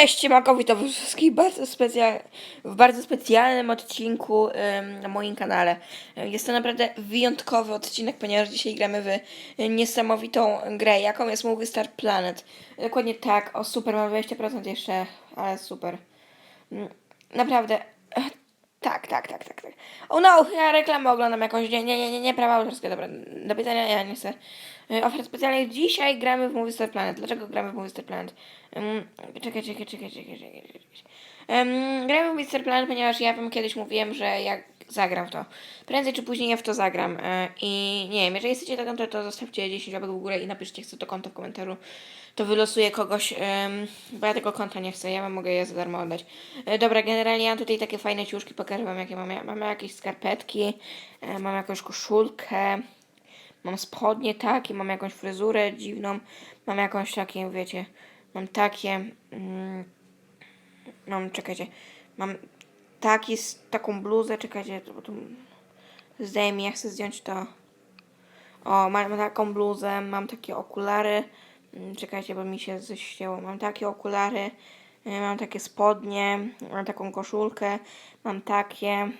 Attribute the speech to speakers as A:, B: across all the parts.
A: Cześć, Makowi to wszystkich bardzo w bardzo specjalnym odcinku na moim kanale. Jest to naprawdę wyjątkowy odcinek, ponieważ dzisiaj gramy w niesamowitą grę, jaką jest Movie Star Planet. Dokładnie tak, o super, mam 20% jeszcze, ale super. Mm, Naprawdę, tak, tak, tak, tak, tak. O no, ja reklamę oglądam jakąś, nie, nie, nie, nie, nie prawa autorskie, dobra, do pytania ja nie chcę. Y, Oferta specjalnych, dzisiaj gramy w Movie Star Planet. Dlaczego gramy w Movie Star Planet? Um, czekaj, czekaj, czekaj, czekaj, czekaj, czekaj. Um, gramy w Movie Star Planet, ponieważ ja wam kiedyś mówiłem, że jak zagram to, prędzej czy później ja w to zagram. E, I nie wiem, jeżeli chcecie to konto, to zostawcie 10 łapek w górę i napiszcie, chcę to konto w komentarzu. To wylosuję kogoś, bo ja tego konta nie chcę, ja wam mogę je za darmo oddać. E, dobra, generalnie ja mam tutaj takie fajne ciuszki, pokażę wam jakie mam. Mamy jakieś skarpetki, e, mam jakąś koszulkę, mam spodnie takie, mam jakąś fryzurę dziwną, mam jakąś takie, wiecie, mam takie, mm, mam, czekajcie, mam taki, taką bluzę, czekajcie, bo zdaje mi, ja chcę zdjąć to. O, mam taką bluzę, mam takie okulary, Mm, czekajcie, bo mi się ześcięło, mam takie okulary, y, mam takie spodnie, mam taką koszulkę, mam takie,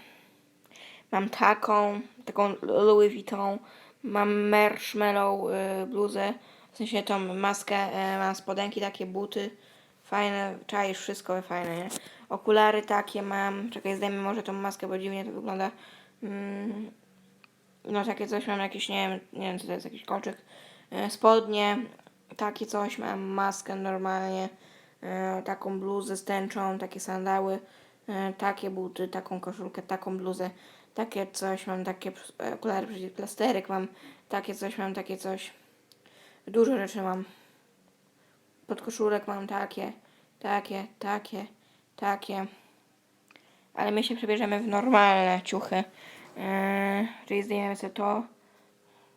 A: mam taką, taką Louis Vuitton, mam marshmallow y, bluzę, w sensie tą maskę, y, mam spodenki, takie buty, fajne, czaisz wszystko fajne, nie? Okulary takie mam, czekaj, zdejmę może tą maskę, bo dziwnie to wygląda. Mm, no takie coś mam, jakieś, nie wiem, nie wiem co to jest, jakiś kolczyk. Y, spodnie, takie coś mam, maskę normalnie, y, taką bluzę z tęczą, takie sandały, y, takie buty, taką koszulkę, taką bluzę, takie coś mam, takie okulary przeciwplasterek mam, takie coś mam, takie coś. Dużo rzeczy mam. Podkoszulek mam takie, takie, takie, takie. Ale my się przebierzemy w normalne ciuchy. Yy, czyli zdejmiemy sobie to.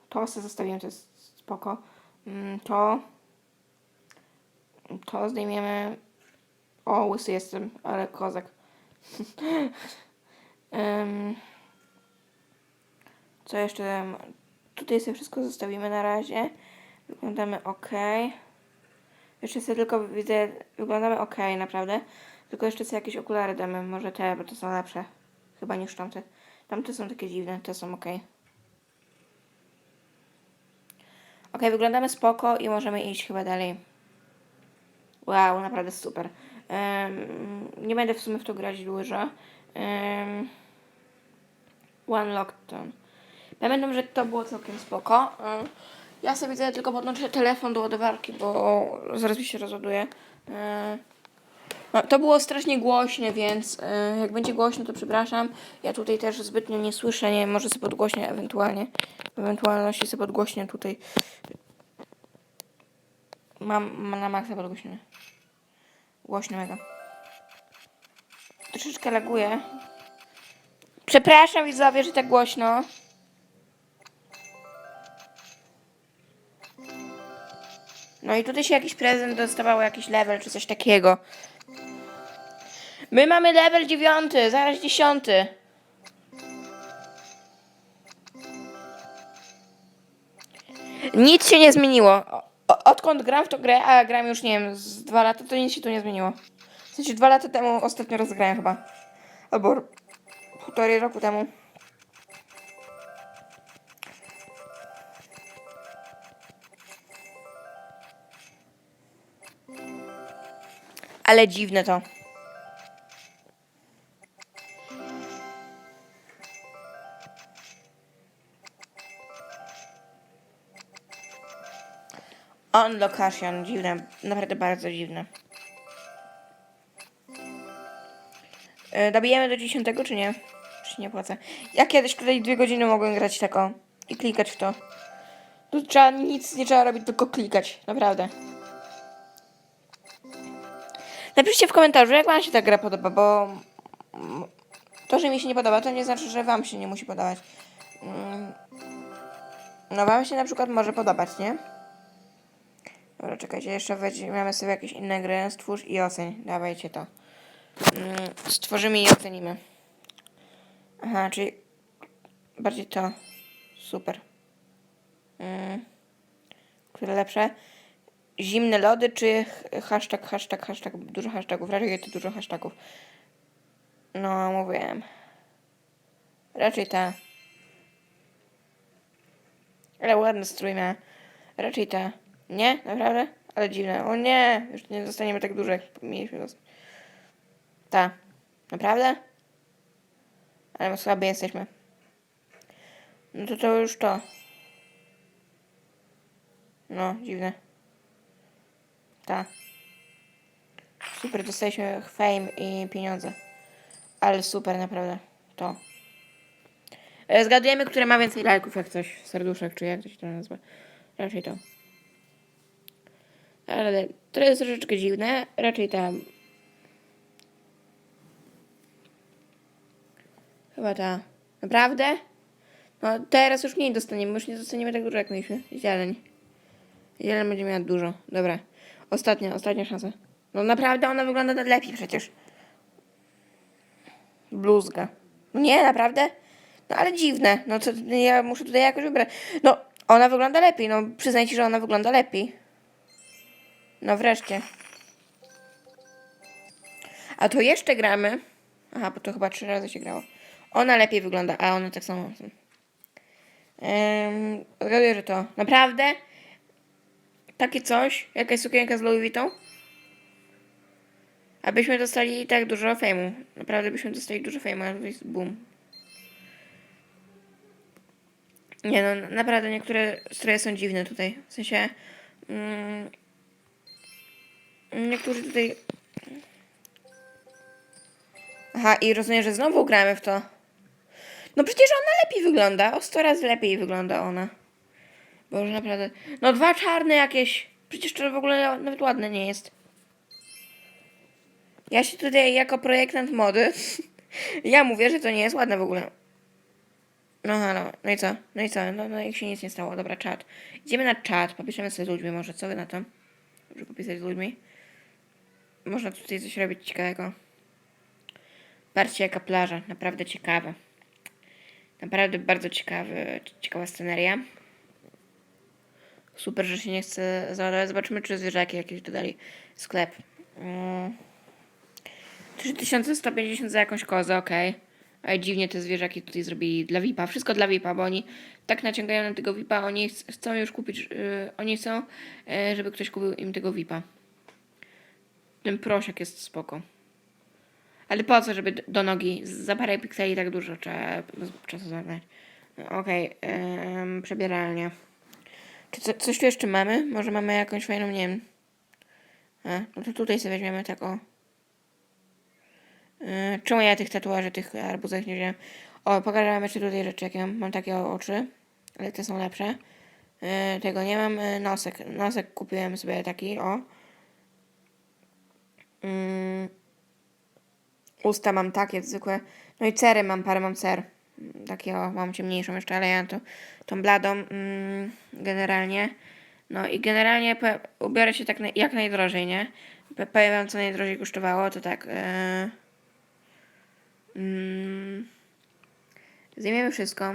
A: To sobie zostawimy, to jest spoko. Mm, to. To zdejmiemy. O, łysy jestem, ale kozak. Ym, co jeszcze? Tutaj sobie wszystko zostawimy na razie. Wyglądamy ok. Jeszcze sobie tylko widzę, wyglądamy ok, naprawdę. Tylko jeszcze sobie jakieś okulary damy, może te, bo to są lepsze. Chyba niż tamte. Tamte są takie dziwne, te są ok. Ok, wyglądamy spoko i możemy iść chyba dalej. Wow, naprawdę super. Em, nie będę w sumie w to grać dużo. Um, One Lockdown. Pamiętam, że to było całkiem spoko. Em, Ja sobie widzę tylko podłączę telefon do ładowarki, bo zaraz mi się rozładuje. No, To było strasznie głośne, więc e, jak będzie głośno, to przepraszam. Ja tutaj też zbytnio nie słyszę, nie może sobie podgłośnię ewentualnie. W ewentualności sobie podgłośnię tutaj. Mam, mam na maksa podgłośnione. Głośno mega. Troszeczkę laguje. Przepraszam widzowie, że tak głośno. No i tutaj się jakiś prezent dostawało, jakiś level czy coś takiego. My mamy level dziewiąty, zaraz dziesiąty. Nic się nie zmieniło. Odkąd gram w tą grę, a gram już nie wiem, z dwa lata, to nic się tu nie zmieniło. W sensie dwa lata temu ostatnio rozegrałem chyba. Albo półtorej roku temu. Ale dziwne to. On location, dziwne, naprawdę bardzo dziwne. Yy, dobijemy do 10 czy nie? Czy nie płacę? Ja kiedyś tutaj dwie godziny mogłem grać tako i klikać w to. Tu trzeba nic nie trzeba robić, tylko klikać, naprawdę. Napiszcie w komentarzu, jak wam się ta gra podoba, bo to, że mi się nie podoba, to nie znaczy, że wam się nie musi podobać. Mm, No wam się na przykład może podobać, nie? Dobra, czekajcie, jeszcze weźmiemy sobie jakieś inne gry. Stwórz i oceń. Dawajcie to. Mm, Stworzymy i ocenimy. Aha, czyli bardziej to. Super. Mm, Które lepsze? zimne lody, czy hashtag, hashtag, hashtag, dużo hashtagów, raczej to dużo hashtagów. No, mówiłem. Raczej ta. Ale ładny strój miała. Raczej ta. Nie? Naprawdę? Ale dziwne. O nie! Już nie dostaniemy tak dużo, jak mieliśmy dostać. Ta. Naprawdę? Ale my słabi jesteśmy. No to to już to. No, dziwne. Ta. Super, dostaliśmy fame i pieniądze. Ale super, naprawdę. To. E, Zgadujemy, które ma więcej lajków, jak coś. Serduszek, czy jak to się to nazywa. Raczej to. Ale to jest troszeczkę dziwne. Raczej tam. Chyba ta. Naprawdę? No teraz już mniej dostaniemy, już nie dostaniemy tak dużo jak mieliśmy. Zieleń. Zieleń będzie miała dużo. Dobra. Ostatnia, ostatnia szansa. No naprawdę ona wygląda na lepiej przecież. Bluzga. No nie, naprawdę? No ale dziwne. No to ja muszę tutaj jakoś wybrać. No, ona wygląda lepiej. No przyznajcie, że ona wygląda lepiej. No wreszcie. A to jeszcze gramy. Aha, bo to chyba trzy razy się grało. Ona lepiej wygląda, a ona tak samo. Um, zgaduję, że to. Naprawdę? Takie coś? Jakaś sukienka z Louis Vuitton? Abyśmy dostali tak dużo fejmu. Naprawdę byśmy dostali dużo fejmu, a to jest boom. Nie no, naprawdę niektóre stroje są dziwne tutaj. W sensie... Mm, niektórzy tutaj... Aha, i rozumiem, że znowu gramy w to. No przecież ona lepiej wygląda. O 100 razy lepiej wygląda ona. Boże, naprawdę. No dwa czarne jakieś. Przecież to w ogóle nawet ładne nie jest. Ja się tutaj jako projektant mody, ja mówię, że to nie jest ładne w ogóle. No halo, no i co? No i co? No, no jak się nic nie stało. Dobra, czat. Idziemy na czat, popiszemy sobie z ludźmi może. Co wy na to? Żeby popisać z ludźmi. Można tutaj coś robić ciekawego. Patrzcie jaka plaża, naprawdę ciekawe. Naprawdę bardzo ciekawy, ciekawa sceneria. Super, że się nie chce załadować. Zobaczymy, czy zwierzaki jakieś dodali. Sklep. Mm. 3150 za jakąś kozę, okej. Ale dziwnie te zwierzaki tutaj zrobili dla VIP-a. Wszystko dla VIP-a, bo oni tak naciągają na tego VIP-a. Oni ch- chcą już kupić, yy, oni chcą, yy, żeby ktoś kupił im tego VIP-a. Ten prosiak jest spoko. Ale po co, żeby do nogi za parę pikseli tak dużo trzeba czasu zabrać? Okej, em, przebieralnia. Czy co, coś tu jeszcze mamy? Może mamy jakąś fajną, nie wiem. A, no to tutaj sobie weźmiemy taką. Yy, czemu ja tych tatuaży, tych arbuzach nie wziąłem? O, pokażę wam jeszcze tutaj rzeczy, jakie mam. Mam takie oczy, ale te są lepsze. Yy, tego nie mam. Yy, nosek. Nosek kupiłem sobie taki, o. Yy, usta mam takie zwykłe. No i cery mam, parę mam cer. Mm, Takie o, mam ciemniejszą jeszcze, ale ja to, tą bladą mm, generalnie. No i generalnie ubiorę się tak na, jak najdrożej, nie? Powiem wam, co najdrożej kosztowało, to tak... Yy, mm, zdejmiemy wszystko.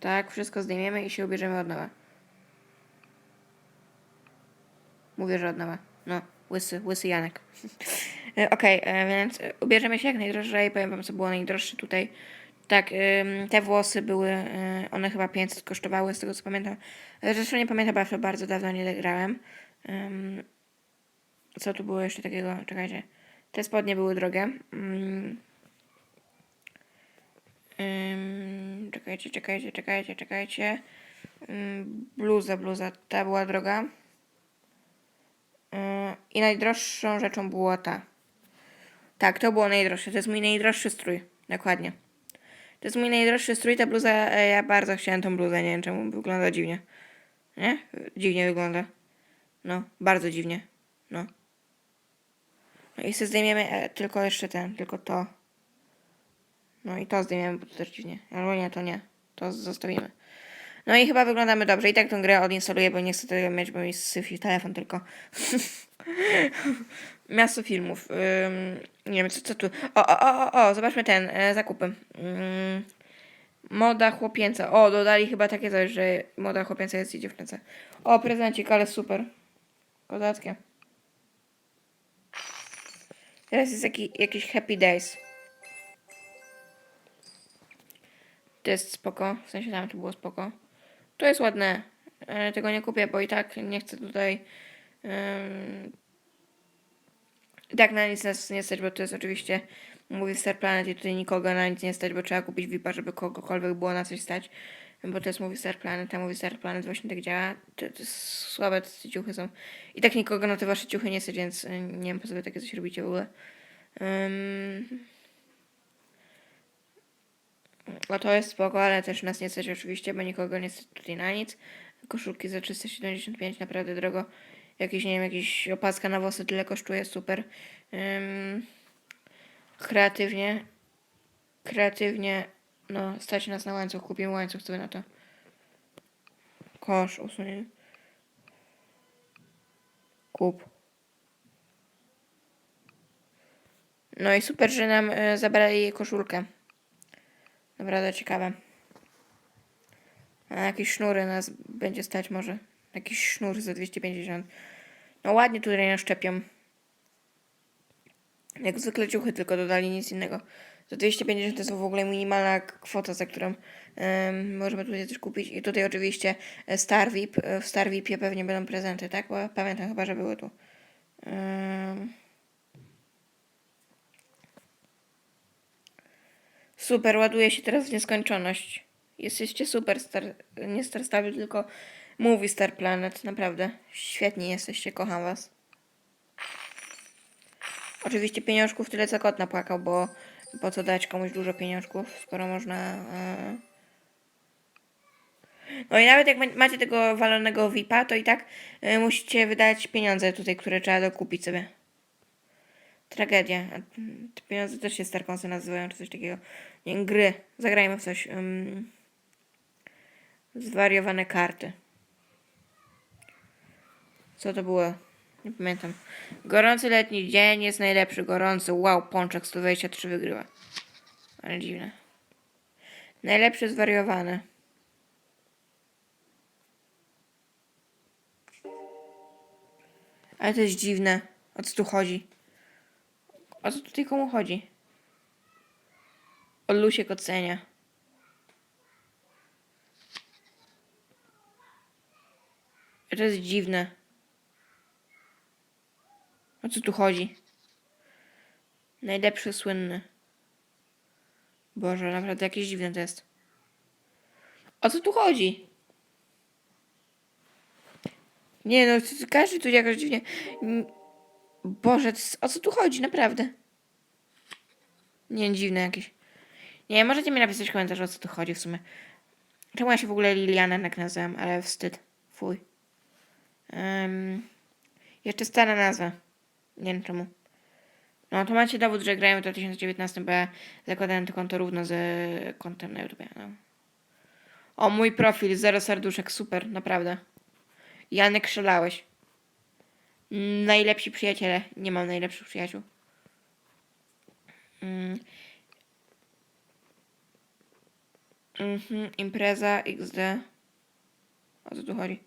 A: Tak, wszystko zdejmiemy i się ubierzemy od nowa. Mówię, że od nowa. No, łysy, łysy Janek. E, Okej, e, więc e, ubierzemy się jak najdrożej. Powiem wam, co było najdroższe tutaj. Tak, te włosy były, y, one chyba 500 kosztowały, z tego co pamiętam. E, Zresztą nie pamiętam, bo bardzo dawno nie grałem. Co tu było jeszcze takiego? Czekajcie. Te spodnie były drogie. Czekajcie, czekajcie, czekajcie, czekajcie. Bluza, bluza, ta była droga. I najdroższą rzeczą była ta. Tak, to było najdroższe. To jest mój najdroższy strój. Dokładnie. To jest mój najdroższy strój. Ta bluza, e, ja bardzo chciałem tą bluzę. Nie wiem czemu, wygląda dziwnie. Nie? Dziwnie wygląda. No, bardzo dziwnie. No. No i sobie zdejmiemy e, tylko jeszcze ten, tylko to. No i to zdejmiemy, bo to też dziwnie. Albo nie, to nie. To zostawimy. No i chyba wyglądamy dobrze. I tak tę grę odinstaluję, bo nie chcę tego mieć, bo mi syfi telefon tylko. Miasto filmów. Nie wiem, co, co tu. O, o, o, o, zobaczmy ten, e, zakupy. Ym, Moda chłopięca. O, dodali chyba takie coś, że moda chłopięca jest i dziewczęca. O, prezencik, ale super. Kozackie. Teraz jest jaki, jakiś Happy Days. To jest spoko. W sensie tam to było spoko. To jest ładne. E, tego nie kupię, bo i tak nie chcę tutaj... i tak na nic nas nie stać, bo to jest oczywiście mówi Star Planet i tutaj nikogo na nic nie stać, bo trzeba kupić VIPa, żeby kogokolwiek było na coś stać. Bo to jest mówi Star Planet, a mówi Star Planet właśnie tak działa. To, to słabe te ciuchy są. I tak nikogo na te wasze ciuchy nie stać, więc nie wiem po co wy takie coś robicie w ogóle. Um, a to jest spoko, ale też nas nie stać oczywiście, bo nikogo nie stać tutaj na nic. Koszulki za 375, naprawdę drogo. Jakieś, nie wiem, jakieś opaska na włosy tyle kosztuje, super. Kreatywnie, kreatywnie, no, stać nas na łańcuch, kupimy łańcuch sobie na to. Kosz usunie. Kup. No i super, że nam y, zabrali koszulkę. Naprawdę ciekawe. A jakieś sznury nas będzie stać może. Jakiś sznur za 250. No ładnie tutaj nas szczepią. Jak zwykle ciuchy tylko dodali, nic innego. Za 250 to jest w ogóle minimalna kwota, za którą em, możemy tutaj coś kupić. I tutaj oczywiście e, Star VIP. E, W Star VIPie pewnie będą prezenty, tak? Bo pamiętam chyba, że były tu. Em. Super, ładuje się teraz w nieskończoność. Jesteście super, star, nie Star Stable, tylko Movie Star Planet. Naprawdę, świetnie jesteście, kocham was. Oczywiście pieniążków tyle co kot napłakał, bo po co dać komuś dużo pieniążków, skoro można... e, No i nawet jak ma- macie tego walonego VIPa, to i tak e, musicie wydać pieniądze tutaj, które trzeba dokupić sobie. Tragedia. A, Te pieniądze też się Starkonsy nazywają, czy coś takiego. Nie, gry. Zagrajmy w coś. Um, zwariowane karty. Co to było? Nie pamiętam. Gorący letni dzień jest najlepszy. Gorący. Wow, pączek 123 wygrywa. Ale dziwne. Najlepsze zwariowane. Ale to jest dziwne. O co tu chodzi? O co tutaj komu chodzi? O Lusiek ocenia. To jest dziwne. O co tu chodzi? Najlepszy słynny. Boże, naprawdę jakieś dziwne to jest. O co tu chodzi? Nie no, każdy tu jakoś dziwnie. Boże, o co tu chodzi, naprawdę? Nie dziwne jakieś. Nie, możecie mi napisać w komentarzu, o co tu chodzi w sumie. Czemu ja się w ogóle Liliana tak nazywam, ale wstyd. Fuj. Um, jeszcze stara nazwa. Nie wiem czemu. No, to macie dowód, że grałem w 2019, bo ja zakładałem to konto równo z kontem na YouTube. No. O, mój profil, zero serduszek, super, naprawdę. Janek szalałeś. Najlepsi przyjaciele. Nie mam najlepszych przyjaciół. Mm. Mhm, impreza XD. O co tu chodzi?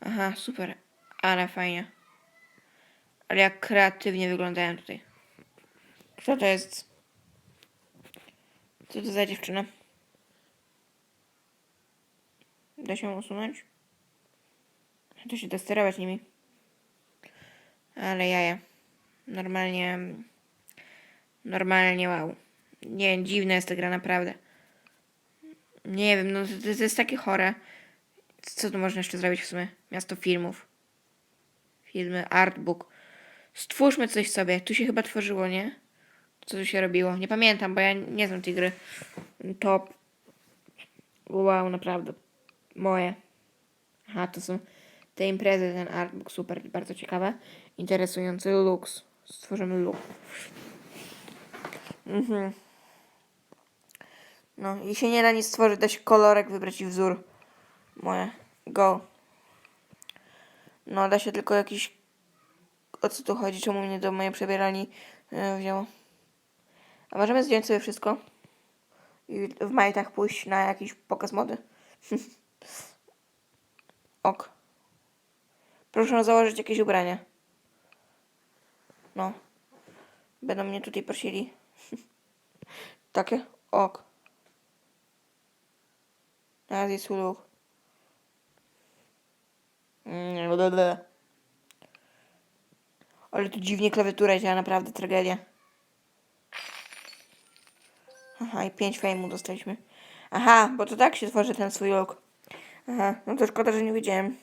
A: Aha, super. Ale fajnie. Ale jak kreatywnie wyglądają tutaj. Kto to jest? Co to za dziewczyna? Da się usunąć? To się da sterować nimi. Ale jaja. Normalnie. Normalnie wow. Nie wiem, dziwna jest ta gra naprawdę. Nie wiem, no to, to jest takie chore. Co tu można jeszcze zrobić w sumie? Miasto filmów. Filmy, artbook. Stwórzmy coś sobie. Tu się chyba tworzyło, nie? Co tu się robiło? Nie pamiętam, bo ja nie znam tej gry. Top. Wow, naprawdę. Moje. Aha, to są te imprezy, ten artbook, super, bardzo ciekawe. Interesujący looks. Stworzymy look. Mhm. No, i się nie da nic stworzyć, da się kolorek wybrać i wzór. Moje. Go. No, da się tylko jakiś... O co tu chodzi? Czemu mnie do mojej przebieralni yy, wzięło? A możemy zdjąć sobie wszystko? i w majtach pójść na jakiś pokaz mody. ok. Proszę założyć jakieś ubranie. No. Będą mnie tutaj prosili. Takie? Ok. Teraz jest uluch. Blablabla. Ale tu dziwnie klawiatura działa, naprawdę tragedia. Aha, i 5 fejmu dostaliśmy. Aha, bo to tak się tworzy ten swój look. Aha, no to szkoda, że nie wiedziałem.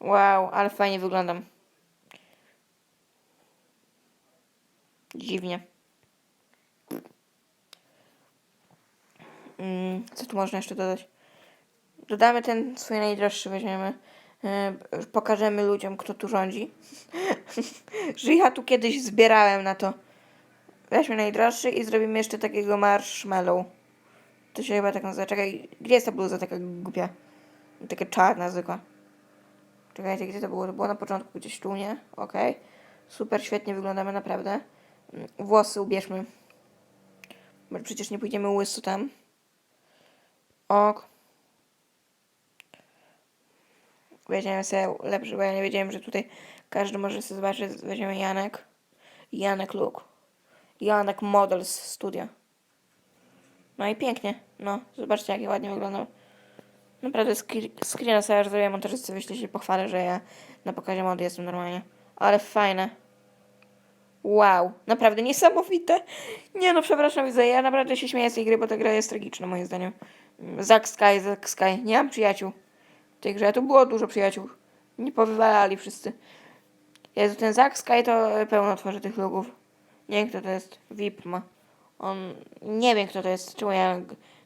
A: Wow, ale fajnie wyglądam. Dziwnie. Co tu można jeszcze dodać? Dodamy ten swój najdroższy, weźmiemy. Yy, pokażemy ludziom, kto tu rządzi. że ja tu kiedyś zbierałem na to. Weźmy najdroższy i zrobimy jeszcze takiego marshmallow. To się chyba tak nazywa. Czekaj, gdzie jest ta bluza taka głupia? Taka czarna zwykła. Czekajcie, gdzie to było? To było na początku gdzieś tu, nie? Okej. Super, świetnie wyglądamy, naprawdę. Mm, Włosy ubierzmy. Bo przecież nie pójdziemy łyso tam. Ok. Weźmiemy sobie lepszy, bo ja nie wiedziałem, że tutaj każdy może sobie zobaczyć. Weźmiemy Janek. Janek Look. Janek Models Studio. No i pięknie. No, zobaczcie, jakie ładnie wyglądał. Naprawdę screena sobie już zrobię montażystce, wyślę się pochwalę, że ja na pokazie mody jestem normalnie. Ale fajne. Wow, naprawdę niesamowite. Nie no, przepraszam, widzę, ja naprawdę się śmieję z tej gry, bo ta gra jest tragiczna moim zdaniem. Zack Sky, Zack Sky, nie mam przyjaciół w tej grze. Tu było dużo przyjaciół. Nie powywalali wszyscy. Jezu, ten Zack Sky to pełno tworzy tych logów. Nie wiem kto to jest. VIP ma. On, nie wiem kto to jest. Czemu ja,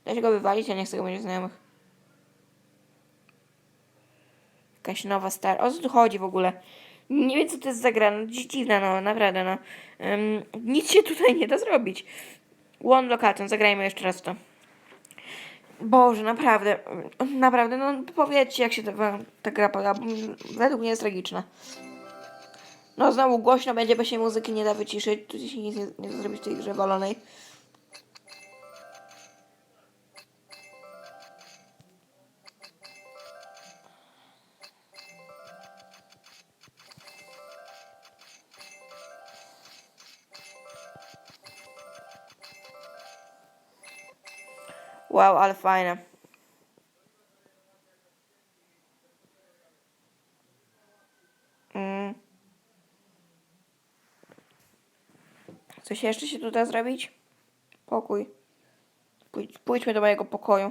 A: da się go wywalić, ja nie chcę go mieć znajomych. Jakaś nowa star. O co tu chodzi w ogóle? Nie wiem, co to jest za gra. No, dzi- dziwna, no, naprawdę, no. Ym, nic się tutaj nie da zrobić. One Location, zagrajmy jeszcze raz to. Boże, naprawdę, naprawdę, no powiedzcie, jak się ta, ta gra podoba. Według mnie jest tragiczna. No, znowu głośno będzie, bo się muzyki nie da wyciszyć. Tu się nic nie, nie zrobić w tej grze walonej. Wow, ale fajne. Mm. Coś jeszcze się tu da zrobić? Pokój. Pójdź, pójdźmy do mojego pokoju.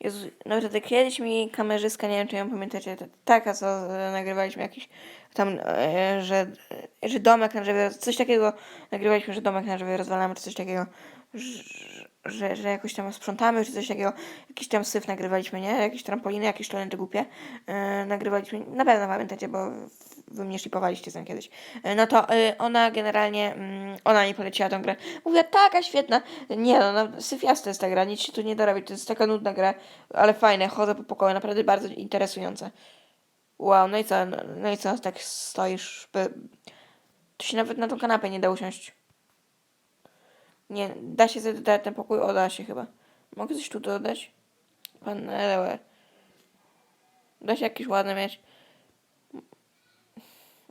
A: Jezu, naprawdę kiedyś mi kamerzyska, nie wiem czy ją pamiętacie, ta- taka co e, nagrywaliśmy jakiś tam, e, że, że domek na drzewie, coś takiego nagrywaliśmy, że domek na drzewie rozwalamy, czy coś takiego, że, że, jakoś tam sprzątamy, czy coś takiego, jakiś tam syf nagrywaliśmy, nie? Jakieś trampoliny, jakieś talenty głupie e, nagrywaliśmy, na pewno pamiętacie, bo wy mnie szlipowaliście tam kiedyś. E, no to e, ona generalnie, mm, ona mi poleciła tą grę. Mówię, taka świetna. Nie no, no syfiasta jest ta gra, nic się tu nie da robić, to jest taka nudna gra, ale fajne, chodzę po pokoju, naprawdę bardzo interesujące. Wow, no i co, no, no i co, tak stoisz, by... tu się nawet na tą kanapę nie da usiąść. Nie, da się sobie ten pokój? O, da się chyba. Mogę coś tu dodać? Panele. Da się jakieś ładne mieć.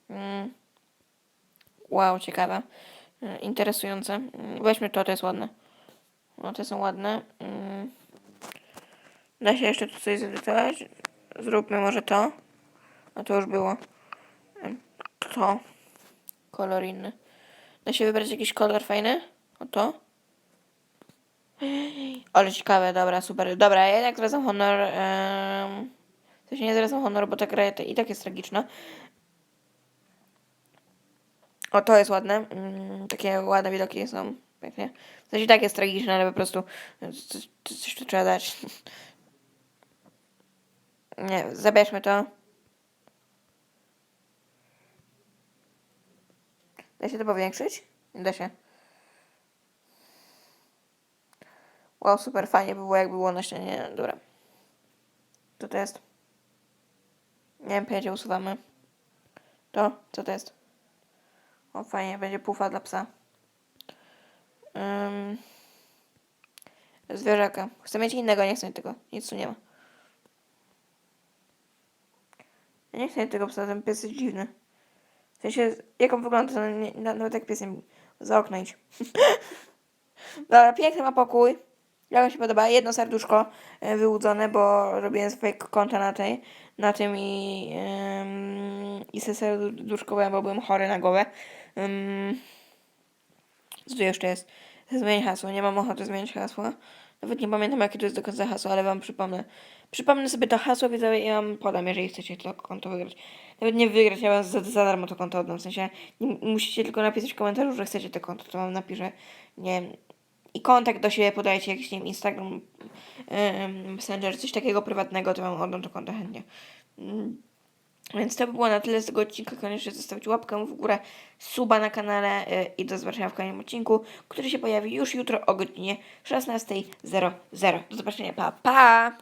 A: Mm. Wow, ciekawe. Mm, Interesujące. Mm, Weźmy to, to jest ładne. No, te są ładne. Mm. Da się jeszcze tu coś zedytować. Zróbmy może to. A to już było. To. Kolor inny. Da się wybrać jakiś kolor fajny? O to. Ale ciekawe, dobra, super. Dobra, ja jednak zwracam honor. Um, nie zwracam honor, bo ta gra i tak jest tragiczna. O, to jest ładne. Mm, takie ładne widoki są. Pięknie. W sensie tak jest tragiczne, ale po prostu coś, coś tu trzeba dać. Nie, zabierzmy to. Da się to powiększyć? Nie da się. Wow, super fajnie by było, jakby było na ścianie. Dobra. Co to jest? Nie wiem, pojęcia usuwamy. To? Co to jest? O, fajnie, będzie pufa dla psa. Um, zwierzaka. Chcę mieć innego, nie chcę mieć tego. Nic tu nie ma. Ja nie chcę mieć tego psa, ten pies jest dziwny. W sensie, jak on wygląda, to nawet jak pies nie... Za okno idź. Dobra, piękny ma pokój. Jak mi się podoba. Jedno serduszko e, wyłudzone, bo robiłem fake konta na tej, na tym i, ym, i se serduszkowałem, bo byłem chory na głowę. Ym, co tu jeszcze jest? Zmień hasło. Nie mam ochoty zmienić hasła. Nawet nie pamiętam, jakie to jest do końca hasło, ale wam przypomnę. Przypomnę sobie to hasło, widzowie, i wam podam, jeżeli chcecie to konto wygrać. Nawet nie wygrać, ja wam za, za darmo to konto oddam. W sensie, nie, musicie tylko napisać w komentarzu, że chcecie to konto, to wam napiszę, nie i kontakt do siebie podajcie, jakiś, nie wiem, Instagram, ym, Messenger, coś takiego prywatnego, to wam oddam to konto chętnie. Mm. Więc to by było na tyle z tego odcinka. Koniecznie zostawić łapkę w górę, suba na kanale y, i do zobaczenia w kolejnym odcinku, który się pojawi już jutro o godzinie 16.00. Do zobaczenia, pa pa!